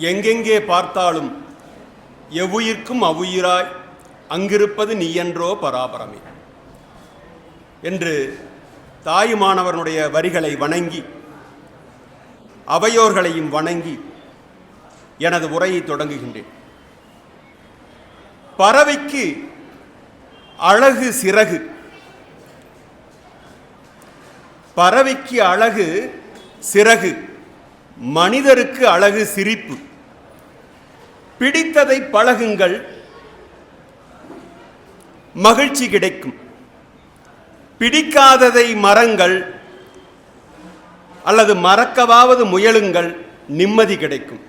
எங்கெங்கே பார்த்தாலும் எவ்வுயிர்க்கும் அவ்வுயிராய் அங்கிருப்பது நீயன்றோ பராபரமே என்று தாயுமானவனுடைய வரிகளை வணங்கி அவையோர்களையும் வணங்கி எனது உரையை தொடங்குகின்றேன். பறவைக்கு அழகு சிறகு. பறவைக்கு அழகு சிறகு. மனிதருக்கு அழகு சிரிப்பு. பிடித்ததை பழகுங்கள். மகிழ்ச்சி கிடைக்கும். பிடிக்காததை மறங்கள். அல்லது மறக்கவாவது முயலுங்கள். நிம்மதி கிடைக்கும்.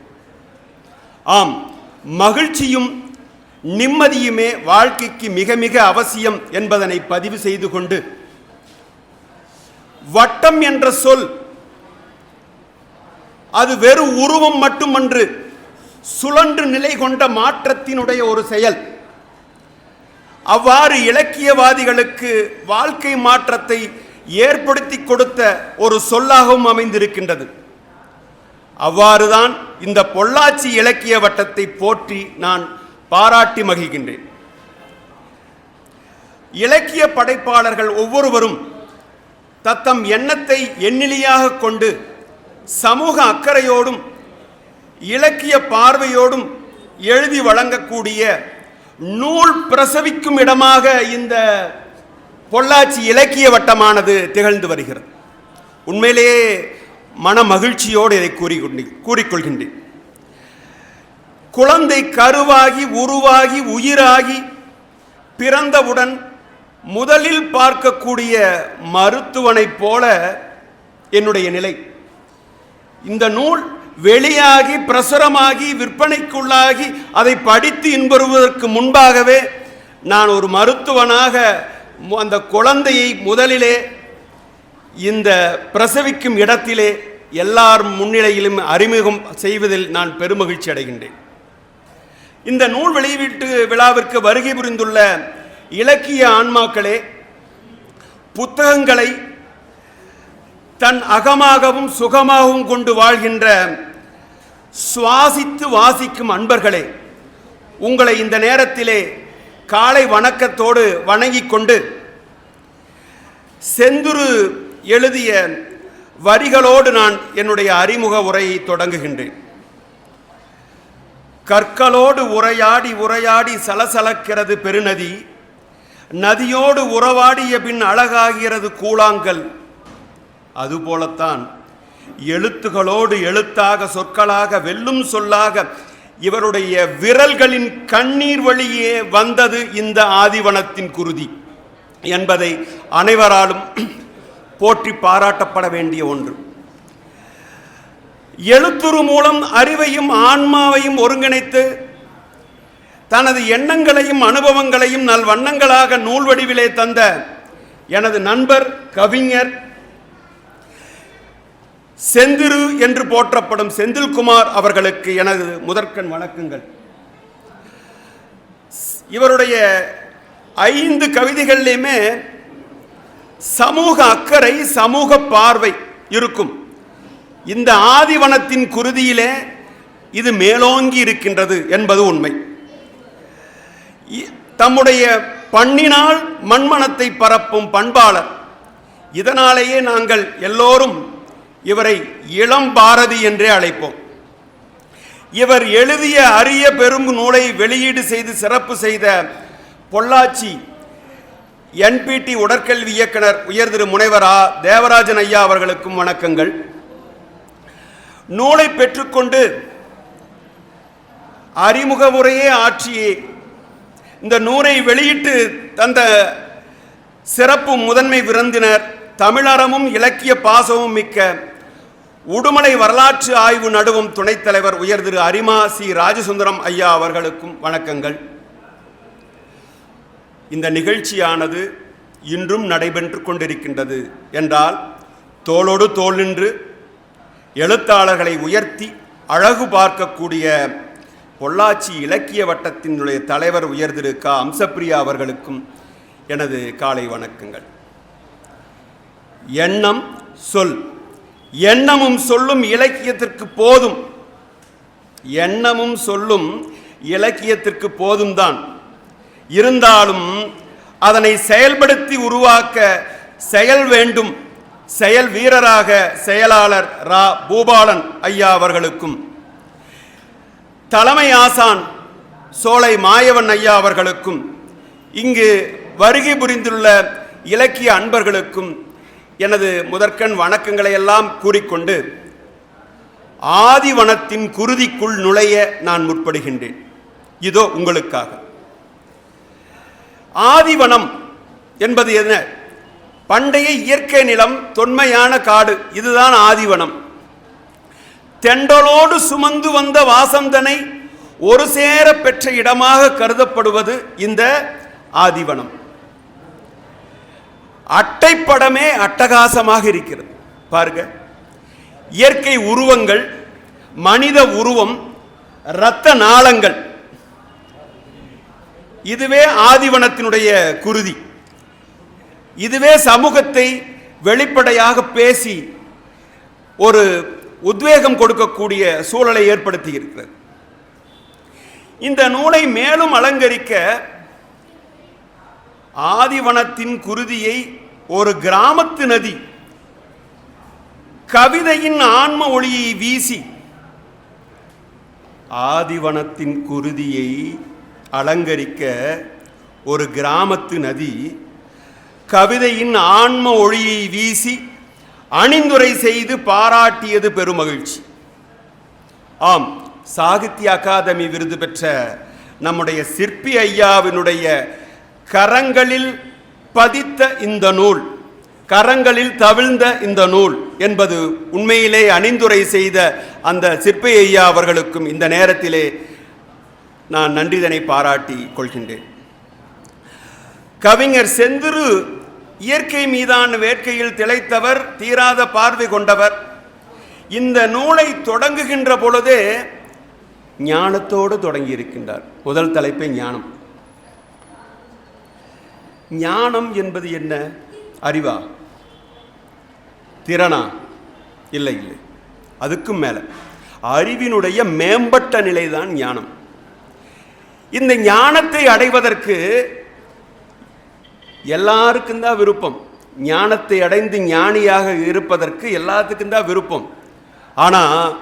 ஆம் மகிழ்ச்சியும் நிம்மதியுமே வாழ்க்கைக்கு மிக மிக அவசியம் என்பதனை பதிவு செய்து கொண்டு வட்டம் என்ற சொல் அது வெறும் உருவம் மட்டுமன்று சுழன்று நிலை கொண்ட மாற்றத்தினுடைய ஒரு செயல். அவ்வாறு இலக்கியவாதிகளுக்கு வாழ்க்கை மாற்றத்தை ஏற்படுத்தி கொடுத்த ஒரு சொல்லாகவும் அமைந்திருக்கின்றது. அவ்வாறுதான் இந்த பொள்ளாச்சி இலக்கிய வட்டத்தை போற்றி நான் பாராட்டி மகிழ்கின்றேன். இலக்கிய படைப்பாளர்கள் ஒவ்வொருவரும் தத்தம் எண்ணத்தை எண்ணிலியாக கொண்டு சமூக அக்கறையோடும் இலக்கிய பார்வையோடும் எழுதி வழங்கக்கூடிய நூல் பிரசவிக்கும் இடமாக இந்த பொள்ளாச்சி இலக்கிய வட்டமானது திகழ்ந்து வருகிறது. உண்மையிலேயே மன மகிழ்ச்சியோடு இதை கூறிக்கொண்டு கூறிக்கொள்கின்றேன். குழந்தை கருவாகி உருவாகி உயிராகி பிறந்தவுடன் முதலில் பார்க்கக்கூடிய மருத்துவனைப் போல என்னுடைய நிலை. இந்த நூல் வெளியாகி பிரசுரமாகி விற்பனைக்குள்ளாகி அதை படித்து இன்புறுவதற்கு முன்பாகவே நான் ஒரு மருத்துவனாக அந்த குழந்தையை முதலிலே இந்த பிரசவிக்கும் இடத்திலே எல்லார் முன்னிலையிலும் அறிமுகம் செய்வதில் நான் பெருமகிழ்ச்சி அடைகின்றேன். இந்த நூல் வெளியீட்டு விழாவிற்கு வருகை புரிந்துள்ள இலக்கிய ஆன்மாக்களே புத்தகங்களை தன் அகமாகவும் சுகமாகவும் கொண்டு வாழ்கின்ற சுவாசித்து வாசிக்கும் அன்பர்களே உங்களை இந்த நேரத்திலே காலை வணக்கத்தோடு வணங்கிக் கொண்டு செந்துரு எழுதிய வரிகளோடு நான் என்னுடைய அறிமுக உரையை தொடங்குகின்றேன். கற்களோடு உரையாடி உரையாடி சலசலக்கிறது பெருநதி நதியோடு உறவாடிய பின் அழகாகிறது கூழாங்கல். அதுபோலத்தான் எழுத்துகளோடு எழுத்தாக சொற்களாக வெல்லும் சொல்லாக இவருடைய விரல்களின் கண்ணீர் வழியே வந்தது இந்த ஆதிவனத்தின் குருதி என்பதை அனைவராலும் போற்றி பாராட்டப்பட வேண்டிய ஒன்று. எழுத்துரு மூலம் அறிவையும் ஆன்மாவையும் ஒருங்கிணைத்து தனது எண்ணங்களையும் அனுபவங்களையும் நல் வண்ணங்களாக நூல் வடிவிலே தந்த எனது நண்பர் கவிஞர் செந்திரு என்று போற்றப்படும் செந்தில்குமார் அவர்களுக்கு எனது முதற்கண் வணக்கங்கள். இவருடைய ஐந்து கவிதைகள்லையுமே சமூக அக்கறை சமூக பார்வை இருக்கும். இந்த ஆதிவனத்தின் குருதியிலே இது மேலோங்கி இருக்கின்றது என்பது உண்மை. இ- தம்முடைய பண்ணினால் மண்மனத்தை பரப்பும் பண்பாளர். இதனாலேயே நாங்கள் எல்லோரும் இவரை இளம் பாரதி என்றே அழைப்போம். இவர் எழுதிய அரிய பெரும் நூலை வெளியீடு செய்து சிறப்பு செய்த பொள்ளாச்சி என்பிடி உடற்கல்வி இயக்குனர் உயர் திரு முனைவரா தேவராஜன் ஐயா அவர்களுக்கும் வணக்கங்கள். நூலை பெற்றுக்கொண்டு அறிமுக முறையே ஆட்சியே இந்த நூலை வெளியிட்டு தந்த சிறப்பு முதன்மை விருந்தினர் தமிழறமும் இலக்கிய பாசமும் மிக்க உடுமலை வரலாற்று ஆய்வு நடுவும் துணைத் தலைவர் உயர் திரு அரிமா சி ராஜசுந்தரம் ஐயா அவர்களுக்கும் வணக்கங்கள். இந்த நிகழ்ச்சியானது இன்றும் நடைபெற்று கொண்டிருக்கின்றது என்றால் தோளோடு தோல் நின்று எழுத்தாளர்களை உயர்த்தி அழகு பார்க்கக்கூடிய பொள்ளாச்சி இலக்கிய வட்டத்தினுடைய தலைவர் உயர் திரு க. அம்சப்பிரியா அவர்களுக்கும் எனது காலை வணக்கங்கள். எண்ணம் சொல். எண்ணமும் சொல்லும் இலக்கியத்திற்கு போதும். எண்ணமும் சொல்லும் இலக்கியத்திற்கு போதும்தான். இருந்தாலும் அதனை செயல்படுத்தி உருவாக்க செயல் வேண்டும். செயல் வீரராக செயலாளர் ரா. பூபாலன் ஐயா அவர்களுக்கும். தலைமை ஆசான் சோலை மாயவன் ஐயா அவர்களுக்கும். இங்கு வருகை புரிந்துள்ள இலக்கிய அன்பர்களுக்கும் எனது முதற்கண் வணக்கங்களை எல்லாம் கூறிக்கொண்டு ஆதிவனத்தின் குருதிக்குள் நுழைய நான் முற்படுகின்றேன். இதோ உங்களுக்காக. ஆதிவனம் என்பது என்ன? பண்டைய இயற்கை நிலம் தொன்மையான காடு இதுதான் ஆதிவனம். தெண்டலோடு சுமந்து வந்த வாசந்தனை ஒரு சேர பெற்ற இடமாக கருதப்படுவது இந்த ஆதிவனம். அட்டைப்படமே அட்டகாசமாக இருக்கிறது. பாருங்க. இயற்கை உருவங்கள் மனித உருவம் இரத்த நாளங்கள். இதுவே ஆதிவனத்தினுடைய குருதி. இதுவே சமூகத்தை வெளிப்படையாக பேசி ஒரு உத்வேகம் கொடுக்கக்கூடிய சூழலை ஏற்படுத்தி இருக்கிறது. இந்த நூலை மேலும் அலங்கரிக்க ஆதிவனத்தின் குருதியை ஒரு கிராமத்து நதி. கவிதையின் ஆன்ம ஒளியை வீசி ஆதிவனத்தின் குருதியை அலங்கரிக்க ஒரு கிராமத்து நதி கவிதையின் ஆன்ம ஒளியை வீசி அணிந்துரை செய்து பாராட்டியது பெருமகிழ்ச்சி. ஆம் சாகித்ய அகாதமி விருது பெற்ற நம்முடைய சிற்பி ஐயாவினுடைய கரங்களில் பதித்த இந்த நூல் கரங்களில் தவிழ்ந்த இந்த நூல் என்பது உண்மையிலே அணிந்துரை செய்த அந்த சிற்பை ஐயா அவர்களுக்கும் இந்த நேரத்திலே நான் நன்றிதனை பாராட்டி கொள்கின்றேன். கவிஞர் செந்திரு இயற்கை மீதான வேட்கையில் திளைத்தவர் தீராத பார்வை கொண்டவர். இந்த நூலை தொடங்குகின்ற பொழுதே ஞானத்தோடு தொடங்கி இருக்கின்றார் முதல் தலைப்பை ஞானம். ஞானம் என்பது என்ன? அறிவா? திறனா? இல்லை இல்லை. அதுக்கும் மேலே. அறிவினுடைய மேம்பட்ட நிலைதான் ஞானம். இந்த ஞானத்தை அடைவதற்கு எல்லாருக்கும் தான் விருப்பம். ஞானத்தை அடைந்து ஞானியாக இருப்பதற்கு எல்லாத்துக்கும் தான் விருப்பம். ஆனால்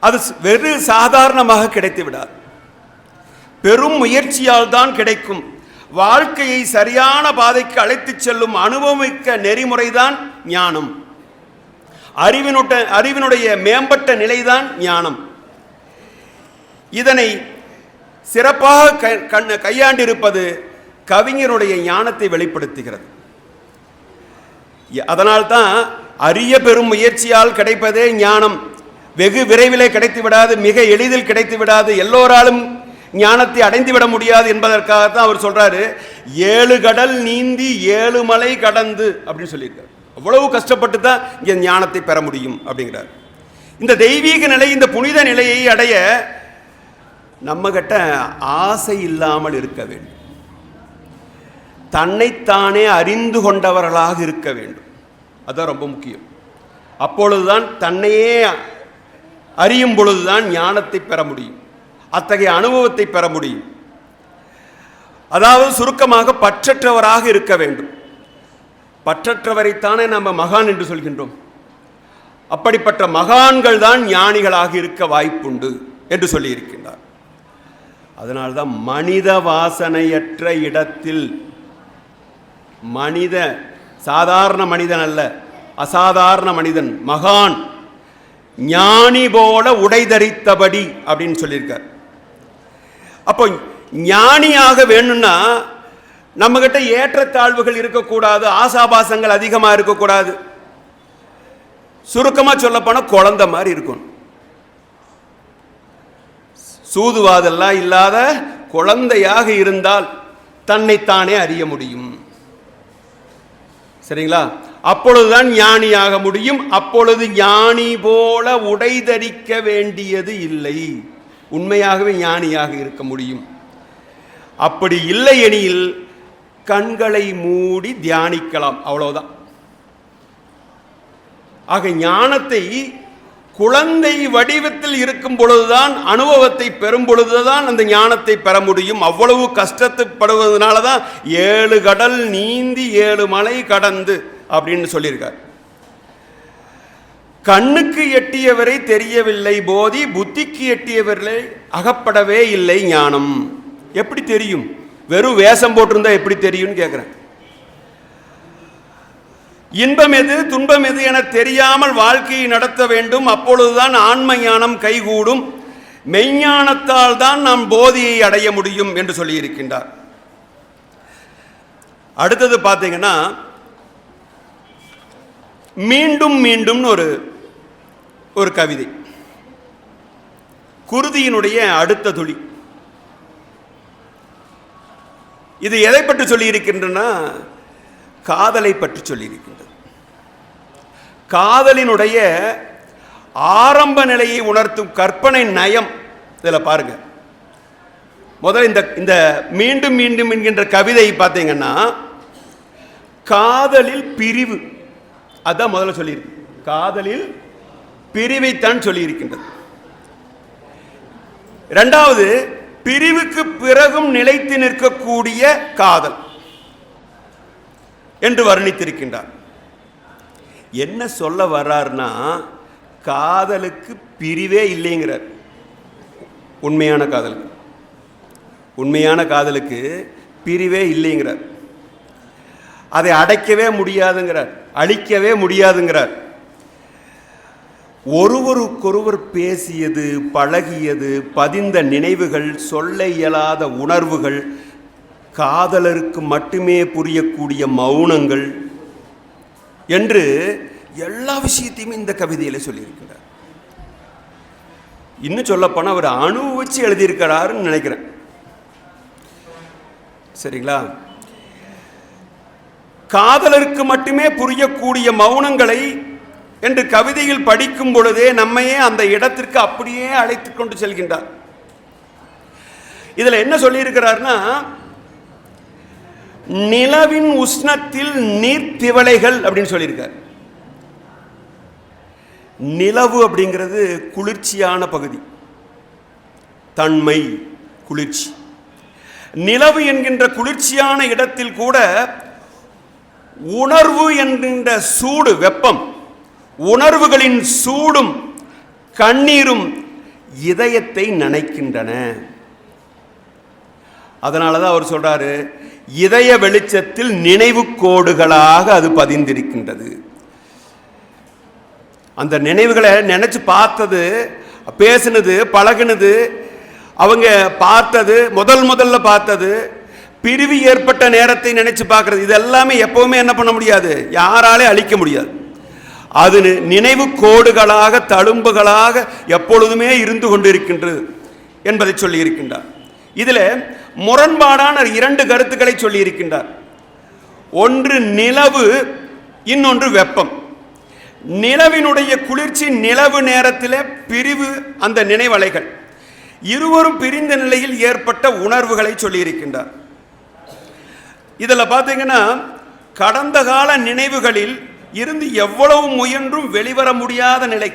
அது வெறு சாதாரணமாக கிடைத்து விடாது பெரும் முயற்சியால் தான் கிடைக்கும். வாழ்க்கையை சரியான பாதைக்கு அழைத்துச் செல்லும் அனுபவமிக்க நெறிமுறைதான் ஞானம். அறிவினுட்ட அறிவினுடைய மேம்பட்ட நிலைதான் ஞானம். இதனை சிறப்பாக க- கண் கையாண்டிருப்பது கவிஞருடைய ஞானத்தை வெளிப்படுத்துகிறது. அதனால்தான் அரிய பெரும் முயற்சியால் கிடைப்பதே ஞானம். வெகு விரைவிலே கிடைத்து விடாது மிக எளிதில் கிடைத்து விடாது எல்லோராலும் ஞானத்தை அடைந்து விட முடியாது என்பதற்காகத்தான் அவர் சொல்றாரு ஏழு கடல் நீந்தி ஏழு மலை கடந்து அப்படின்னு சொல்லியிருக்காரு. அவ்வளவு கஷ்டப்பட்டு தான் இங்கே ஞானத்தை பெற முடியும் அப்படிங்கிறார். இந்த தெய்வீக நிலை இந்த புனித நிலையை அடைய நம்ம கிட்ட ஆசை இல்லாமல் இருக்க வேண்டும். தன்னைத்தானே அறிந்து கொண்டவர்களாக இருக்க வேண்டும். அதுதான் ரொம்ப முக்கியம். அப்பொழுதுதான் தன்னையே அறியும் பொழுதுதான் ஞானத்தை பெற முடியும். அத்தகைய அனுபவத்தை பெற முடியும். அதாவது சுருக்கமாக பற்றற்றவராக இருக்க வேண்டும். பற்றற்றவரைத்தானே நம்ம மகான் என்று சொல்கின்றோம். அப்படிப்பட்ட மகான்கள் தான் ஞானிகளாக இருக்க வாய்ப்புண்டு என்று சொல்லியிருக்கின்றார். அதனால்தான் மனித வாசனையற்ற இடத்தில் மனித சாதாரண மனிதன் அல்ல அசாதாரண மனிதன் மகான் ஞானி போல உடைதரித்தபடி அப்படின்னு சொல்லியிருக்கார். அப்போ ஞானியாக வேணும்னா நம்மகிட்ட ஏற்றத்தாழ்வுகள் இருக்கக்கூடாது ஆசாபாசங்கள் அதிகமாக இருக்கக்கூடாது. சுருக்கமாக சொல்லப்போனால் குழந்தை மாதிரி இருக்கணும். சூதுவாதெல்லாம் இல்லாத குழந்தையாக இருந்தால் தன்னைத்தானே அறிய முடியும். சரிங்களா? அப்பொழுதுதான் ஞானியாக முடியும். அப்பொழுது ஞானி போல உடை தரிக்க வேண்டியது இல்லை. உண்மையாகவே ஞானியாக இருக்க முடியும். அப்படி இல்லை எனில் கண்களை மூடி தியானிக்கலாம் அவ்வளவுதான். ஆக ஞானத்தை குழந்தை வடிவத்தில் இருக்கும் பொழுதுதான் அனுபவத்தை பெறும் பொழுதுதான் அந்த ஞானத்தை பெற முடியும். அவ்வளவு கஷ்டத்துப்படுவதனால தான் ஏழு கடல் நீந்தி ஏழு மலை கடந்து அப்படின்னு சொல்லியிருக்கார். கண்ணுக்கு எட்டியவரை தெரியவில்லை போதி புத்திக்கு எட்டியவர்களை அகப்படவே இல்லை ஞானம். எப்படி தெரியும்? வெறும் வேஷம் போட்டிருந்தா எப்படி தெரியும்னு கேட்குறேன் இன்பம் எது துன்பம் எது என தெரியாமல் வாழ்க்கையை நடத்த வேண்டும். அப்பொழுதுதான் ஆன்ம ஞானம் கைகூடும். மெய்ஞானத்தால் தான் நாம் போதியை அடைய முடியும் என்று சொல்லியிருக்கின்றார். அடுத்தது பார்த்தீங்கன்னா மீண்டும் மீண்டும்னு ஒரு ஒரு கவிதை. குருதியினுடைய அடுத்த துளி. இது எதை பற்றி சொல்லியிருக்கின்றன? காதலை பற்றி சொல்லியிருக்கின்றது. காதலினுடைய ஆரம்ப நிலையை உணர்த்தும் கற்பனை நயம் இதில் பாருங்க. முதல்ல இந்த இந்த மீண்டும் மீண்டும் என்கின்ற கவிதை பார்த்தீங்கன்னா காதலில் பிரிவு. அதான் முதல்ல சொல்லியிருக்கு. காதலில் பிரிவைத்தான் சொல்லியிருக்கின்றது. இரண்டாவது பிரிவுக்கு பிறகும் நிலைத்து நிற்கக்கூடிய காதல் என்று வர்ணித்திருக்கின்றார். என்ன சொல்ல வர்றார்னா காதலுக்கு பிரிவே இல்லைங்கிறார். உண்மையான காதலுக்கு. உண்மையான காதலுக்கு பிரிவே இல்லைங்கிறார். அதை அடைக்கவே முடியாதுங்கிறார் அழிக்கவே முடியாதுங்கிறார். ஒருவருக்கொருவர் பேசியது பழகியது பதிந்த நினைவுகள் சொல்ல இயலாத உணர்வுகள் காதலருக்கு மட்டுமே புரியக்கூடிய மௌனங்கள் என்று எல்லா விஷயத்தையுமே இந்த கவிதையில் சொல்லியிருக்கிறார். இன்னும் சொல்லப்போனால் அவர் அனுபவிச்சு எழுதியிருக்கிறாருன்னு நினைக்கிறேன். சரிங்களா? காதலருக்கு மட்டுமே புரியக்கூடிய மௌனங்களை என்று கவிதையில் படிக்கும் பொழுதே நம்மையே அந்த இடத்திற்கு அப்படியே அழைத்து கொண்டு செல்கின்றார். இதில் என்ன சொல்லியிருக்கிறார்னா நிலவின் உஷ்ணத்தில் நீர்த்திவளைகள் அப்படின்னு சொல்லியிருக்கார். நிலவு அப்படிங்கிறது குளிர்ச்சியான பகுதி. தன்மை குளிர்ச்சி. நிலவு என்கின்ற குளிர்ச்சியான இடத்தில் கூட உணர்வு என்கின்ற சூடு வெப்பம் உணர்வுகளின் சூடும் கண்ணீரும் இதயத்தை நனைக்கின்றன. அதனால தான் அவர் சொல்றாரு இதய வெளிச்சத்தில் நினைவு கோடுகளாக அது பதிந்திருக்கின்றது. அந்த நினைவுகளை நினைச்சு பார்த்தது பேசினது பழகினது அவங்க பார்த்தது முதல் முதல்ல பார்த்தது பிரிவு ஏற்பட்ட நேரத்தை நினைச்சு பார்க்கறது. இது எல்லாமே எப்பவுமே என்ன பண்ண முடியாது? யாராலே அழிக்க முடியாது. அது நினைவு கோடுகளாக தழும்புகளாக எப்பொழுதுமே இருந்து கொண்டிருக்கின்றது என்பதை சொல்லி இருக்கின்றார் இதில் முரண்பாடான இரண்டு கருத்துக்களை சொல்லி இருக்கின்றார் ஒன்று நிலவு இன்னொன்று வெப்பம். நிலவினுடைய குளிர்ச்சி நிலவு நேரத்தில் பிரிவு அந்த நினைவலைகள். இருவரும் பிரிந்த நிலையில் ஏற்பட்ட உணர்வுகளை சொல்லியிருக்கின்றார். இதில் பார்த்தீங்கன்னா கடந்த கால நினைவுகளில் இருந்து எவ்வளவு முயன்றும் வெளிவர முடியாத நிலை.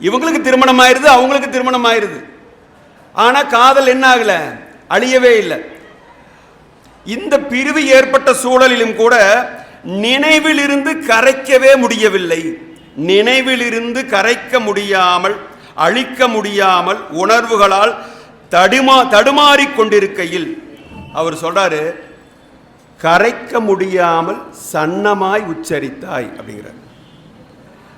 இவங்களுக்கு திருமணம் ஆயிருது அவங்களுக்கு திருமணம் ஆயிருது. ஆனால் காதல் என்ன ஆகல? அழியவே இல்லை. இந்த பிரிவு ஏற்பட்ட சூழலிலும் கூட நினைவிலிருந்து கரைக்கவே முடியவில்லை. நினைவிலிருந்து கரைக்க முடியாமல் அழிக்க முடியாமல் உணர்வுகளால் தடுமா தடுமாறிக் கொண்டிருக்கையில் அவர் சொல்றாரு கரைக்க முடியாமல் சன்னமாய் உச்சரித்தாய் அப்படிங்கிறார்.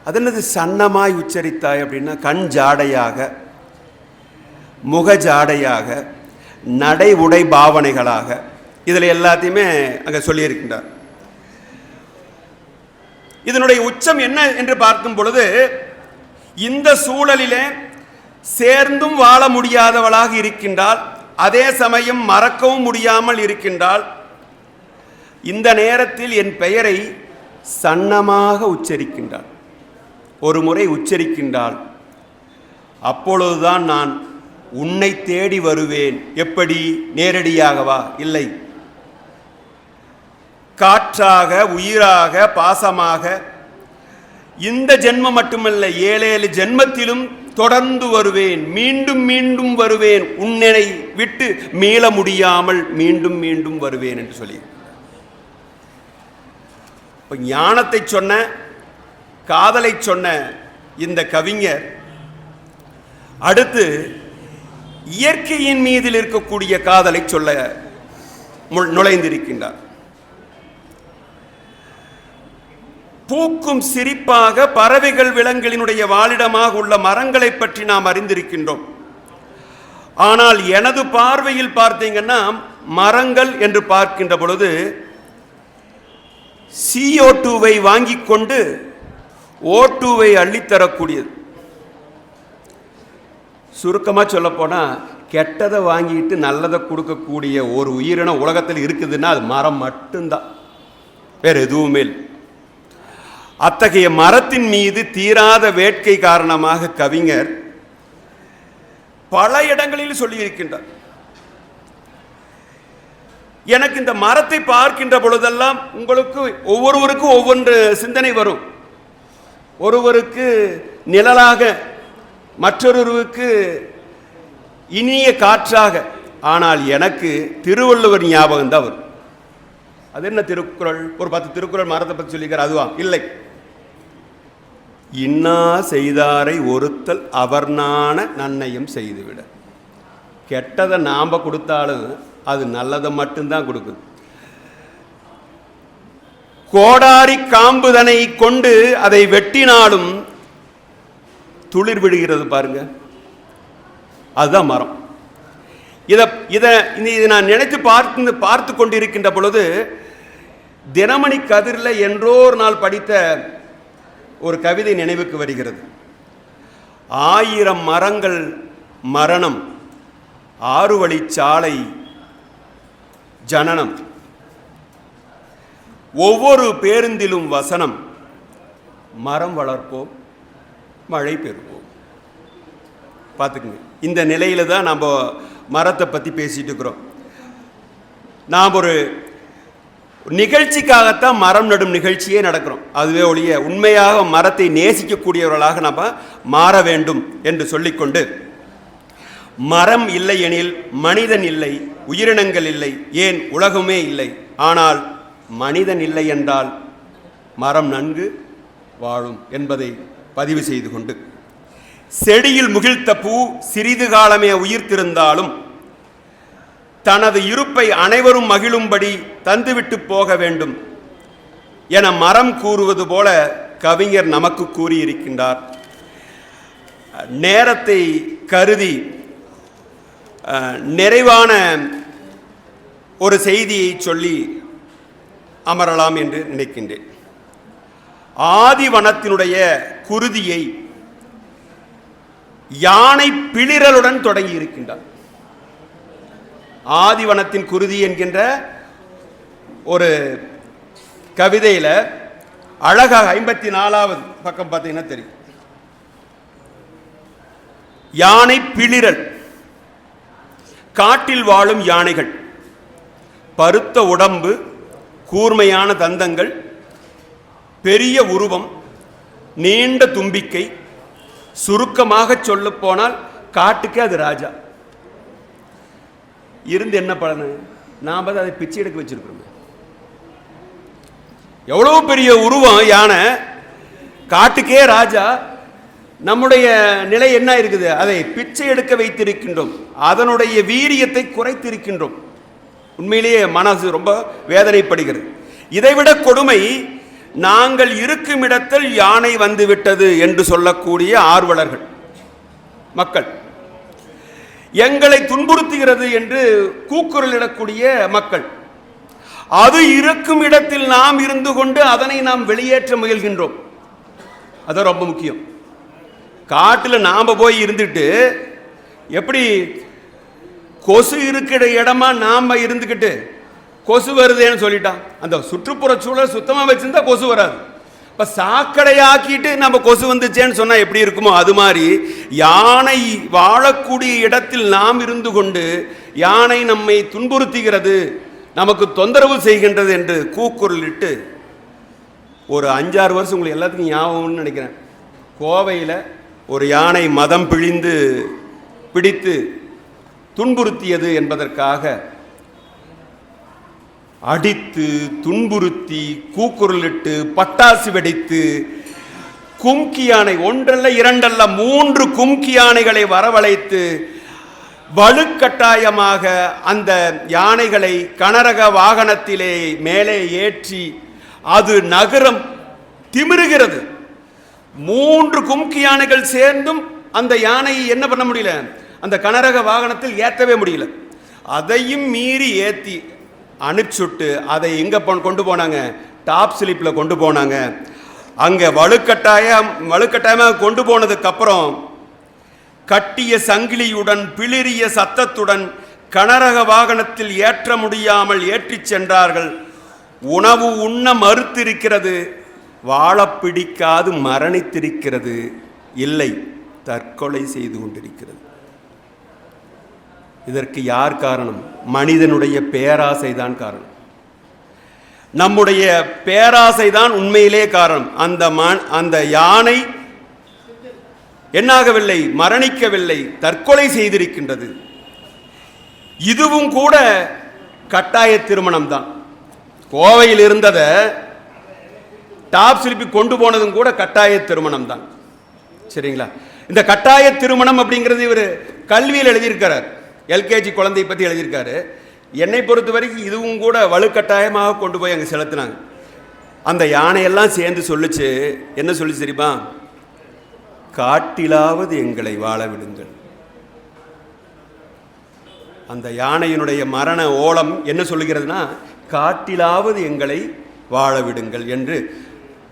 அது என்னது சன்னமாய் உச்சரித்தாய் அப்படின்னா கண் ஜாடையாக முக ஜாடையாக நடை உடை பாவனைகளாக இதில் எல்லாத்தையுமே அங்கே சொல்லியிருக்கின்றார். இதனுடைய உச்சம் என்ன என்று பார்க்கும் பொழுது இந்த சூழலிலே சேர்ந்தும் வாழ முடியாதவளாக இருக்கின்றால் அதே சமயம் மறக்கவும் முடியாமல் இருக்கின்றாள். இந்த நேரத்தில் என் பெயரை சன்னமாக உச்சரிக்கின்றாள். ஒரு முறை உச்சரிக்கின்றாள். அப்பொழுதுதான் நான் உன்னை தேடி வருவேன். எப்படி? நேரடியாகவா? இல்லை. காற்றாக உயிராக பாசமாக. இந்த ஜென்மம் மட்டுமல்ல ஏழேழு ஜென்மத்திலும் தொடர்ந்து வருவேன் மீண்டும் மீண்டும் வருவேன். உன்னை விட்டு மீள முடியாமல் மீண்டும் மீண்டும் வருவேன் என்று சொல்லி. இப்போ ஞானத்தை சொன்ன காதலை சொன்ன இந்த கவிஞர் அடுத்து இயற்கையின் மீதில் இருக்கக்கூடிய காதலை சொல்ல நுழைந்திருக்கின்றார். பூக்கும் சிரிப்பாக பறவைகள் விலங்குகளினுடைய வாழிடமாக உள்ள மரங்களை பற்றி நாம் அறிந்திருக்கின்றோம். ஆனால் எனது பார்வையில் பார்த்தீங்கன்னா மரங்கள் என்று பார்க்கின்ற பொழுது சிஓ டூவை வாங்கி கொண்டு ஓ டூவை அள்ளித்தரக்கூடியது சுருக்கமாக சொல்லப்போனால் கெட்டதை வாங்கிட்டு நல்லதை கொடுக்கக்கூடிய ஒரு உயிரினம் உலகத்தில் இருக்குதுன்னா அது மரம் மட்டும்தான். வேறு எதுவுமே இல்லை. அத்தகைய மரத்தின் மீது தீராத வேட்கை காரணமாக கவிஞர் பல இடங்களில் சொல்லியிருக்கின்றார். எனக்கு இந்த மரத்தை பார்க்கின்ற பொழுதெல்லாம் உங்களுக்கு ஒவ்வொருவருக்கும் ஒவ்வொன்று சிந்தனை வரும். ஒருவருக்கு நிழலாக மற்றொருவருக்கு இனிய காற்றாக. ஆனால் எனக்கு திருவள்ளுவர் ஞாபகம் தான் வரும். அது என்ன திருக்குறள்? ஒரு பத்து திருக்குறள் மரத்தை பற்றி சொல்லிக்கிறார் அதுவா? இல்லை. இன்னா செய்தாரை ஒருத்தல் அவர் நன்னையும் செய்துவிட. கெட்டதை நாம் கொடுத்தாலும் அது நல்லதை மட்டும்தான் கொடுக்குது. கோடாரி காம்புதனை கொண்டு அதை வெட்டினாலும் துளிர் விடுகிறது பாருங்க. அதுதான் மரம். இதை இதை இதை நான் நினைத்து பார்த்து பார்த்து கொண்டிருக்கின்ற பொழுது தினமணி கதிரில் என்றோ ஒரு நாள் படித்த ஒரு கவிதை நினைவுக்கு வருகிறது. ஆயிரம் மரங்கள் மரணம் ஆறு வழிச்சாலை ஜனனம். ஒவ்வொரு பேருந்திலும் வசனம் மரம் வளர்ப்போம் மழை பெறுவோம். பார்த்துக்குங்க. இந்த நிலையில் தான் நம்ம மரத்தை பற்றி பேசிகிட்டு இருக்கிறோம். நாம் ஒரு நிகழ்ச்சிக்காகத்தான் மரம் நடும் நிகழ்ச்சியே நடக்கிறோம். அதுவே ஒழிய உண்மையாக மரத்தை நேசிக்கக்கூடியவர்களாக நம்ம மாற வேண்டும் என்று சொல்லிக்கொண்டு மரம் இல்லை எனில் மனிதன் இல்லை உயிரினங்கள் இல்லை ஏன் உலகமே இல்லை. ஆனால் மனிதன் இல்லை என்றால் மரம் நன்கு வாழும் என்பதை பதிவு செய்து கொண்டு செடியில் முகிழ்த்த பூ சிறிது காலமே உயிர்த்திருந்தாலும் தனது இருப்பை அனைவரும் மகிழும்படி தந்துவிட்டு போக வேண்டும் என மரம் கூறுவது போல கவிஞர் நமக்கு கூறியிருக்கின்றார். நேரத்தை கருதி நிறைவான ஒரு செய்தியை சொல்லி அமரலாம் என்று நினைக்கின்றேன். ஆதிவனத்தினுடைய குருதியை யானை பிளிரலுடன் தொடங்கி இருக்கின்றார். ஆதிவனத்தின் குருதி என்கின்ற ஒரு கவிதையில் அழகாக ஐம்பத்தி நாலாவது பக்கம் பார்த்தீங்கன்னா தெரியும். யானை பிளிரல் காட்டில் வாழும் யானைகள் பருத்த உடம்பு கூர்மையான தந்தங்கள் பெரிய உருவம் நீண்ட தும்பிக்கை சுருக்கமாக சொல்லப் போனால் அது ராஜா. இருந்து என்ன பலனு? நாம் அதை பிச்சை எடுக்க வச்சிருக்கிறோம். எவ்வளோ பெரிய உருவம் யானை? காட்டுக்கே ராஜா நம்முடைய நிலை என்ன இருக்குது? அதை பிச்சை எடுக்க வைத்திருக்கின்றோம். அதனுடைய வீரியத்தை குறைத்திருக்கின்றோம். உண்மையிலேயே மனசு ரொம்ப வேதனைப்படுகிறது. இதைவிட கொடுமை நாங்கள் இருக்கும் இடத்தில் யானை வந்துவிட்டது என்று சொல்லக்கூடிய ஆர்வலர்கள். மக்கள். எங்களை துன்புறுத்துகிறது என்று கூக்குரலிடக்கூடிய மக்கள். அது இருக்கும் இடத்தில் நாம் இருந்து கொண்டு அதனை நாம் வெளியேற்ற முயல்கின்றோம். அது ரொம்ப முக்கியம். காட்டில் நாம் போய் இருந்துட்டு எப்படி கொசு இருக்கிற இடமா நாம் இருந்துக்கிட்டு கொசு வருதேன்னு சொல்லிட்டான். அந்த சுற்றுப்புற சூழல் சுத்தமாக வச்சிருந்தா கொசு வராது. இப்போ சாக்கடையாக்கிட்டு நம்ம கொசு வந்துச்சேன்னு சொன்னால் எப்படி இருக்குமோ அது மாதிரி யானை வாழக்கூடிய இடத்தில் நாம் இருந்து கொண்டு யானை நம்மை துன்புறுத்துகிறது நமக்கு தொந்தரவு செய்கின்றது என்று கூக்குரலிட்டு ஒரு அஞ்சாறு வருஷம் உங்களுக்கு எல்லாத்துக்கும் ஞாபகம்னு நினைக்கிறேன். கோவையில் ஒரு யானை மதம் பிழிந்து பிடித்து துன்புறுத்தியது என்பதற்காக அடித்து துன்புறுத்தி கூக்குரலிட்டு பட்டாசு வெடித்து கும்கி யானை ஒன்றல்ல இரண்டல்ல மூன்று கும்கி யானைகளை வரவழைத்து வலுக்கட்டாயமாக அந்த யானைகளை கனரக வாகனத்திலே மேலே ஏற்றி அது நகரம் திமிருகிறது. மூன்று கும்கி யானைகள் சேர்ந்தும் அந்த யானையை என்ன பண்ண முடியல? அந்த கனரக வாகனத்தில் ஏற்றவே முடியல. அதையும் மீறி ஏற்றி அனுப்பிச்சுட்டு அதை எங்கே போ கொண்டு போனாங்க? டாப் ஸ்லிப்பில் கொண்டு போனாங்க. அங்கே வலுக்கட்டாயம் வலுக்கட்டாயமாக கொண்டு போனதுக்கப்புறம் கட்டிய சங்கிலியுடன் பிளிரிய சத்தத்துடன் கனரக வாகனத்தில் ஏற்ற முடியாமல் ஏற்றிச் சென்றார்கள். உணவு உண்ண மறுத்திருக்கிறது. வாழ பிடிக்காது மரணித்திருக்கிறது. இல்லை தற்கொலை செய்து கொண்டிருக்கிறது. இதற்கு யார் காரணம்? மனிதனுடைய பேராசை தான் காரணம். நம்முடைய பேராசை தான் உண்மையிலே காரணம். அந்த ம அந்த யானை என்னாகவில்லை? மரணிக்கவில்லை. தற்கொலை செய்திருக்கின்றது. இதுவும் கூட கட்டாய திருமணம் தான் கோவையில் இருந்ததை டாப் சிலிப்பி கொண்டு போனதும் கூட கட்டாய திருமணம் தான் சரிங்களா? இந்த கட்டாய திருமணம் அப்படிங்கிறது இவர் கல்வியில் எழுதியிருக்கிறார். எல்கேஜி குழந்தையை பற்றி எழுதியிருக்காரு. என்னை பொறுத்த வரைக்கும் இதுவும் கூட வலுக்கட்டாயமாக கொண்டு போய் அங்கே செலுத்தினாங்க. அந்த யானையெல்லாம் சேர்ந்து சொல்லிச்சு. என்ன சொல்லி தெரியுமா? காட்டிலாவது எங்களை வாழ விடுங்கள். அந்த யானையினுடைய மரண ஓலம் என்ன சொல்லுகிறதுனா காட்டிலாவது எங்களை வாழ விடுங்கள் என்று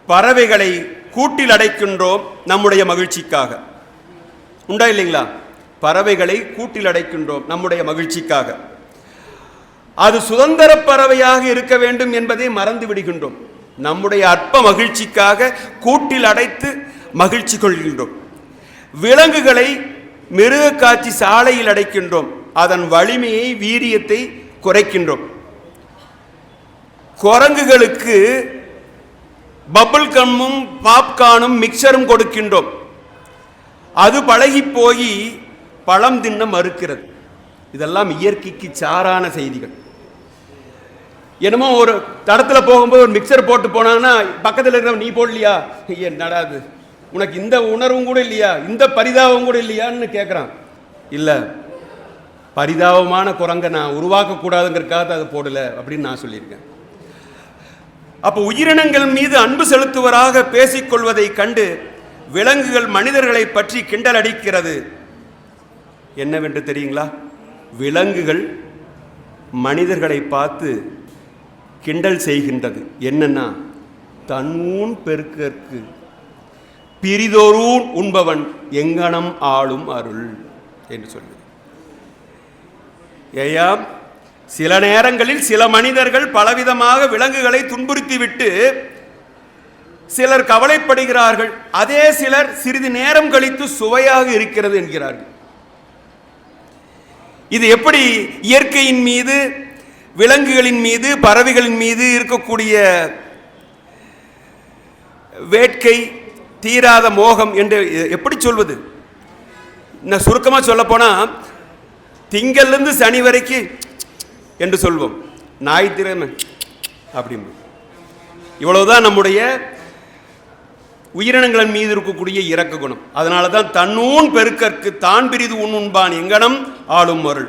பறவைகளை கூட்டில் அடைக்கின்றோம் நம்முடைய மகிழ்ச்சிக்காக. உண்டா இல்லைங்களா? பறவைகளை கூட்டில் அடைக்கின்றோம் நம்முடைய மகிழ்ச்சிக்காக. அது சுதந்திர பறவையாக இருக்க வேண்டும் என்பதை மறந்து விடுகின்றோம். நம்முடைய அற்ப மகிழ்ச்சிக்காக கூட்டில் அடைத்து மகிழ்ச்சி கொள்கின்றோம். விலங்குகளை மிருக காட்சி சாலையில் அடைக்கின்றோம். அதன் வலிமையை வீரியத்தை குறைக்கின்றோம். குரங்குகளுக்கு பபுள் கம்மும் பாப்கார்னும் மிக்சரும் கொடுக்கின்றோம். அது பழகி போய் பழம் தின்ன மறுக்கிறது. இதெல்லாம் இயற்கைக்கு சாரான செய்திகள். என்னமோ ஒரு தடத்தில் போகும்போது ஒரு மிக்சர் போட்டு போனாங்கன்னா பக்கத்தில் இருக்கிறவன் நீ போடலையா? என்னடா அது உனக்கு இந்த உணர்வும் கூட இல்லையா? இந்த பரிதாபம் கூட இல்லையான்னு கேட்குறான் இல்லை. பரிதாபமான குரங்கை நான் உருவாக்கக்கூடாதுங்கிறதுக்காக தான் அதை போடலை அப்படின்னு நான் சொல்லியிருக்கேன். அப்போ உயிரினங்கள் மீது அன்பு செலுத்துவராக பேசிக்கொள்வதை கண்டு விலங்குகள் மனிதர்களை பற்றி கிண்டல் அடிக்கிறது. என்னவென்று தெரியுங்களா? விலங்குகள் மனிதர்களை பார்த்து கிண்டல் செய்கின்றது. என்னன்னா தன்னூன் பெருக்கற்கு பிரிதொரூன் உண்பவன் எங்கனம் ஆளும் அருள் என்று சொல்லுது. ஏயா சில நேரங்களில் சில மனிதர்கள் பலவிதமாக விலங்குகளை துன்புறுத்திவிட்டு சிலர் கவலைப்படுகிறார்கள். அதே சிலர் சிறிது நேரம் கழித்து சுவையாக இருக்கிறது என்கிறார்கள். இது எப்படி இயற்கையின் மீது விலங்குகளின் மீது பறவைகளின் மீது இருக்கக்கூடிய வேட்கை தீராத மோகம் என்று எப்படி சொல்வது? நான் சுருக்கமாக சொல்ல போனால் திங்கள்லேருந்து சனி வரைக்கும் என்று சொல்வோம். ஞாயிற்றுக்கிழமை அப்படிம்போம் இவ்வளவுதான் நம்முடைய உயிரினங்களின் மீது இருக்கக்கூடிய இறக்க குணம். அதனால தான் தன்னூன் பெருக்கற்கு தான் பிரிது உன் உண்பான் எங்கனம் ஆளும் அருள்.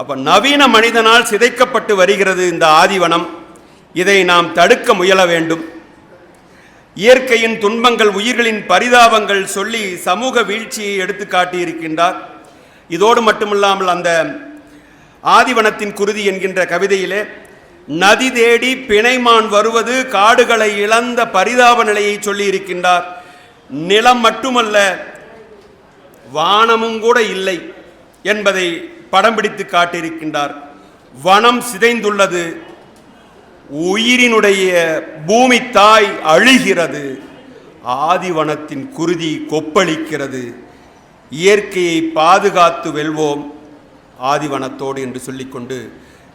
அப்போ நவீன மனிதனால் சிதைக்கப்பட்டு வருகிறது இந்த ஆதிவனம். இதை நாம் தடுக்க முயல வேண்டும். இயற்கையின் துன்பங்கள் உயிர்களின் பரிதாபங்கள் சொல்லி சமூக வீழ்ச்சியை எடுத்து காட்டியிருக்கின்றார். இதோடு மட்டுமில்லாமல் அந்த ஆதிவனத்தின் குருதி என்கின்ற கவிதையிலே நதி தேடி பிணைமான் வருவது காடுகளை இழந்த பரிதாப நிலையை சொல்லியிருக்கின்றார். நிலம் மட்டுமல்ல வானமும் கூட இல்லை என்பதை படம் பிடித்து காட்டியிருக்கின்றார். வனம் சிதைந்துள்ளது உயிரினுடைய பூமி தாய் அழுகிறது ஆதிவனத்தின் குருதி கொப்பளிக்கிறது. இயற்கையை பாதுகாத்து வெல்வோம் ஆதிவனத்தோடு என்று சொல்லிக்கொண்டு